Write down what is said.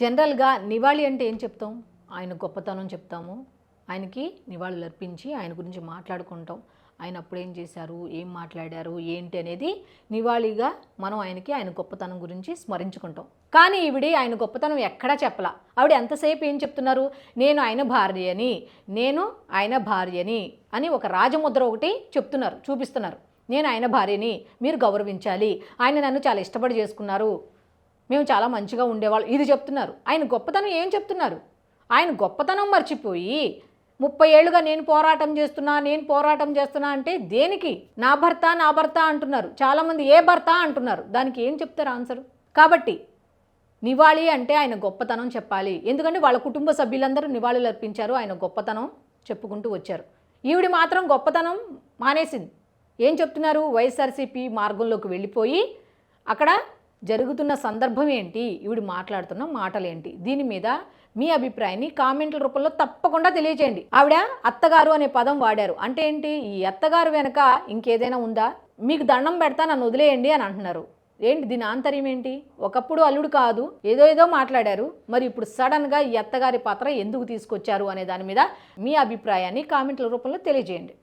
జనరల్గా నివాళి అంటే ఏం చెప్తాం? ఆయన గొప్పతనం చెప్తాము. ఆయనకి నివాళులు అర్పించి ఆయన గురించి మాట్లాడుకుంటాం. ఆయన అప్పుడు ఏం చేశారు? ఏం మాట్లాడారు? ఏంటి అనేది నివాళిగా మనం ఆయనకి ఆయన గొప్పతనం గురించి స్మరించుకుంటాం. కానీ ఈవిడ ఆయన గొప్పతనం ఎక్కడా చెప్పలా. ఆవిడ ఎంతసేపు ఏం చెప్తున్నారు? నేను ఆయన భార్యని నేను ఆయన భార్యని అని ఒక రాజముద్ర ఒకటి చెప్తున్నారు చూపిస్తున్నారు. నేను ఆయన భార్యని మీరు గౌరవించాలి. ఆయన నన్ను చాలా ఇష్టపడి చేసుకున్నారు. మేము చాలా మంచిగా ఉండేవాళ్ళు. ఇది చెప్తున్నారు. ఆయన గొప్పతనం ఏం చెప్తున్నారు? ఆయన గొప్పతనం మర్చిపోయి ముప్పై ఏళ్ళుగా నేను పోరాటం చేస్తున్నా నేను పోరాటం చేస్తున్నా అంటే దేనికి? నా భర్త నా భర్త అంటున్నారు. చాలామంది ఏ భర్త అంటున్నారు? దానికి ఏం చెప్తారు ఆన్సర్? కాబట్టి నివాళి అంటే ఆయన గొప్పతనం చెప్పాలి. ఎందుకంటే వాళ్ళ కుటుంబ సభ్యులందరూ నివాళులు అర్పించారు. ఆయన గొప్పతనం చెప్పుకుంటూ వచ్చారు. ఈవిడి మాత్రం గొప్పతనం మానేసింది. ఏం చెప్తున్నారు? వైఎస్ఆర్సీపీ మార్గంలోకి వెళ్ళిపోయి అక్కడ జరుగుతున్న సందర్భం ఏంటి? ఈవిడ మాట్లాడుతున్న మాటలేంటి? దీని మీద మీ అభిప్రాయాన్ని కామెంట్ల రూపంలో తప్పకుండా తెలియజేయండి ఆవిడ అత్తగారు అనే పదం వాడారు. అంటే ఏంటి? ఈ అత్తగారు వెనక ఇంకేదైనా ఉందా? మీకు దండం పెడతా నన్ను వదిలేయండి అని అంటున్నారు. ఏంటి? దీని ఆంతర్యం ఏంటి? ఒకప్పుడు అల్లుడు కాదు ఏదో ఏదో మాట్లాడారు. మరి ఇప్పుడు సడన్గా ఈ అత్తగారి పాత్ర ఎందుకు తీసుకొచ్చారు అనే దాని మీద మీ అభిప్రాయాన్ని కామెంట్ల రూపంలో తెలియజేయండి.